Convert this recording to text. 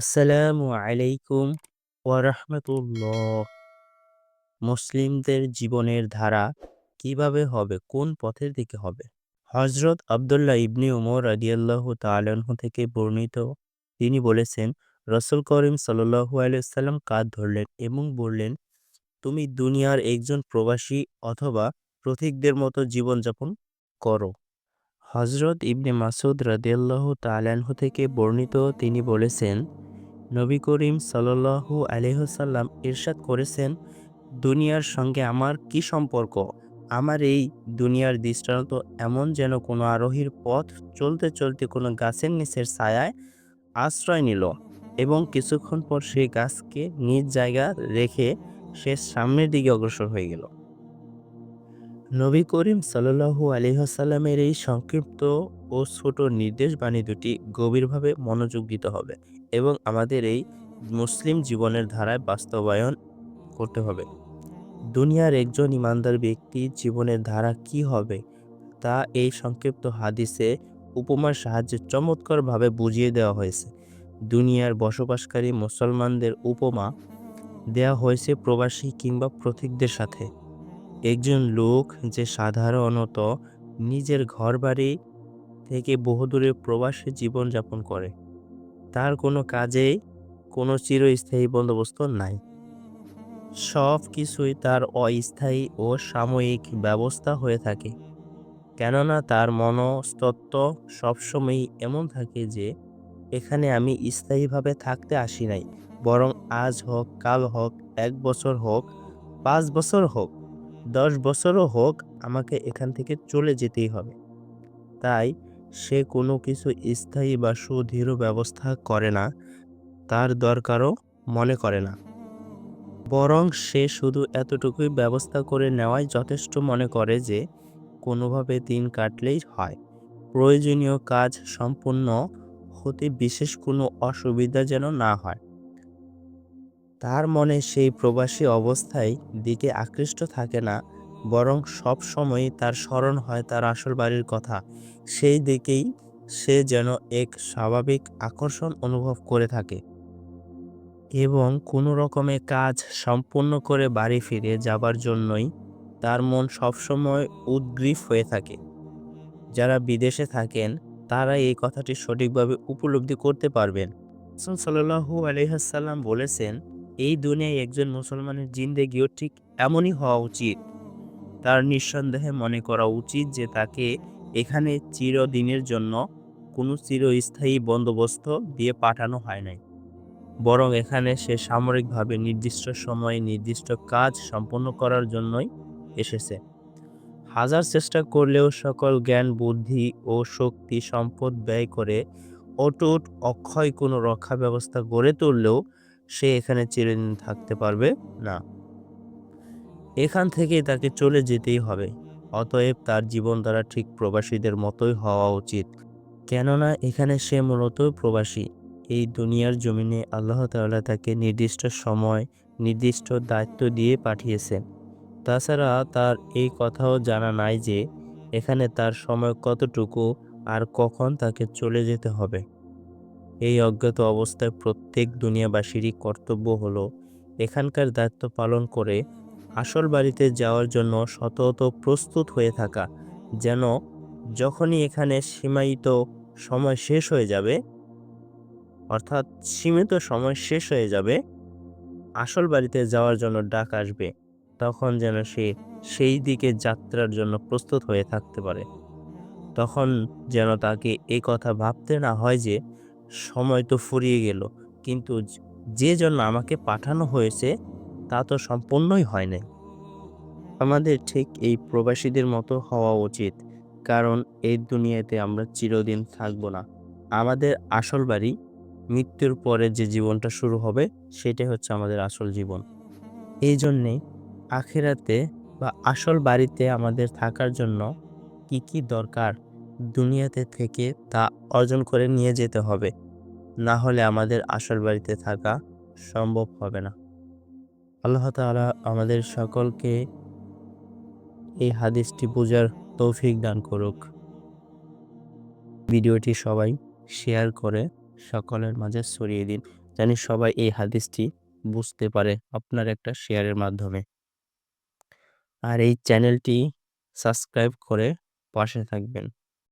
আসসালামু আলাইকুম ওয়ারাহমাতুল্লাহ। মুসলিমদের জীবনের ধারা কীভাবে হবে, কোন পথের দিকে হবে? হযরত আব্দুল্লাহ ইবনে উমর রাদিয়াল্লাহু তাআলা আনহু থেকে বর্ণিত তিনি বলেছেন, রাসূল করিম সাল্লাল্লাহু আলাইহি ওয়াসাল্লাম কাঁধ ধরলেন এবং বললেন, তুমি দুনিয়ার একজন প্রবাসী অথবা পথিকদের মতো জীবনযাপন করো। হযরত ইবনে মাসউদ রাদিয়াল্লাহু তাআলা আনহু থেকে বর্ণিত তিনি বলেছেন, নবী করিম সাল্লাল্লাহু আলাইহি ওয়াসাল্লাম ইরশাদ করেছেন, দুনিয়ার সঙ্গে আমার কি সম্পর্ক? আমার এই দুনিয়ার দৃষ্টান্ত এমন যেন কোনো আরোহীর পথ চলতে চলতে কোনো গাছের নিচের ছায়ায় আশ্রয় নিল এবং কিছুক্ষণ পর সেই গাছকে নিজ জায়গা রেখে সে সামনের দিকে অগ্রসর হয়ে গেল। নবী করিম সাল্লাল্লাহু আলাইহি ওয়াসাল্লামের এই সংক্ষিপ্ত ও ছোট নির্দেশবাণী দুটি গভীরভাবে মনোযোগ দিতে হবে এবং আমাদের এই মুসলিম জীবনের ধারায় বাস্তবায়ন করতে হবে। দুনিয়ার একজন ইমানদার ব্যক্তির জীবনের ধারা কি হবে তা এই সংক্ষিপ্ত হাদিসে উপমার সাহায্যে চমৎকারভাবে বুঝিয়ে দেওয়া হয়েছে। দুনিয়ার বসবাসকারী মুসলমানদের উপমা দেওয়া হয়েছে প্রবাসী কিংবা প্রতীকদের সাথে। একজন লোক যে সাধারণত নিজের ঘরবাড়ি থেকে বহুদূরে প্রবাসে জীবনযাপন করে। তার কোনো কাজেই কোনো চিরস্থায়ী বন্দোবস্ত নাই। সব কিছুই তার অস্থায়ী ও সাময়িক ব্যবস্থা হয়ে থাকে। কেননা তার মনস্তত্ত্ব সবসময়ই এমন থাকে যে, এখানে আমি স্থায়ীভাবে থাকতে আসি নাই, বরং আজ হোক, কাল হোক, এক বছর হোক, পাঁচ বছর হোক, দশ বছরও হোক আমাকে এখান থেকে চলে যেতেই হবে। তাই সে কোনো কিছু স্থায়ী বা সুদৃঢ় ব্যবস্থা করে না, তার দরকারও মনে করে না। বরং সে শুধু এতটুকুই ব্যবস্থা করে নেওয়াই যথেষ্ট মনে করে যে, কোনোভাবে দিন কাটলেই হয়। প্রয়োজনীয় কাজ সম্পূর্ণ হতে বিশেষ কোনো অসুবিধা যেন না হয়। তার মনে সেই প্রবাসী অবস্থায় দিকে আকৃষ্ট থাকে না, বরং সব সময়ই তার স্মরণ হয় তার আসল বাড়ির কথা। সেই দিকেই সে যেন এক স্বাভাবিক আকর্ষণ অনুভব করে থাকে। এবং কোনো রকমে কাজ সম্পূর্ণ করে বাড়ি ফিরে যাবার জন্যই তার মন সবসময় উদগ্রীব হয়ে থাকে। যারা বিদেশে থাকেন তারা এই কথাটি সঠিকভাবে উপলব্ধি করতে পারবেন। রাসূল সাল্লাল্লাহু আলাইহি ওয়াসাল্লাম বলেছেন, এই দুনিয়ায় একজন মুসলমানের জিন্দেগিও ঠিক এমনই হওয়া উচিত। তার নিঃসন্দেহে মনে করা উচিত যে তাকে এখানে চিরদিনের জন্য কোনো চিরস্থায়ী বন্দোবস্ত দিয়ে পাঠানো হয় নাই। বরং এখানে সে সামরিকভাবে নির্দিষ্ট সময়ে নির্দিষ্ট কাজ সম্পন্ন করার জন্যই এসেছে। হাজার চেষ্টা করলেও সকল জ্ঞান, বুদ্ধি ও শক্তি সম্পদ ব্যয় করে অটুট অক্ষয় কোনো রক্ষা ব্যবস্থা গড়ে তুললেও সে এখানে চিরদিন থাকতে পারবে না। এখান থেকে তাকে চলে যেতেই হবে। অতএব তার জীবনধারা ঠিক প্রবাসীদের মতোই হওয়া উচিত। কেননা এখানে সে মূলত প্রবাসী। এই দুনিয়ার জমিনে আল্লাহ তাআলা তাকে নির্দিষ্ট সময়, নির্দিষ্ট দায়িত্ব দিয়ে পাঠিয়েছেন। তাছাড়া তার এই কথাও জানা নাই যে, এখানে তার সময় কতটুকু আর কখন তাকে চলে যেতে হবে। এই অজ্ঞাত অবস্থায় প্রত্যেক দুনিয়াবাসীরই কর্তব্য হলো, এখানকার দায়িত্ব পালন করে আসল বাড়িতে যাওয়ার জন্য শতত প্রস্তুত হয়ে থাকা, যেন যখনই এখানে সীমায়িত সময় শেষ হয়ে যাবে, অর্থাৎ সীমিত সময় শেষ হয়ে যাবে, আসল বাড়িতে যাওয়ার জন্য ডাক আসবে, তখন যেন সে সেই দিকে যাত্রার জন্য প্রস্তুত হয়ে থাকতে পারে। তখন যেন তাকে এই কথা ভাবতে না হয় যে, সময় তো ফুরিয়ে গেল, কিন্তু যে জন্য আমাকে পাঠানো হয়েছে তা তো সম্পূর্ণই হয় নাই। আমাদের ঠিক এই প্রবাসীদের মতো হওয়া উচিত। কারণ এই দুনিয়াতে আমরা চিরদিন থাকব না। আমাদের আসল বাড়ি মৃত্যুর পরে যে জীবনটা শুরু হবে সেটাই হচ্ছে আমাদের আসল জীবন। এই জন্যে আখেরাতে বা আসল বাড়িতে আমাদের থাকার জন্য কি, কি দরকার দুনিয়াতে থেকে তা অর্জন করে নিয়ে যেতে হবে। না হলে আমাদের আসল বাড়িতে থাকা সম্ভব হবে না। আল্লাহ তাআলা আমাদের সকলকে এই হাদিসটি বোঝার তৌফিক দান করুক। ভিডিওটি সবাই শেয়ার করে সকলের মাঝে ছড়িয়ে দিন, জানি সবাই এই হাদিসটি বুঝতে পারে আপনার একটা শেয়ারের মাধ্যমে আর এই চ্যানেলটি সাবস্ক্রাইব করে পাশে থাকবেন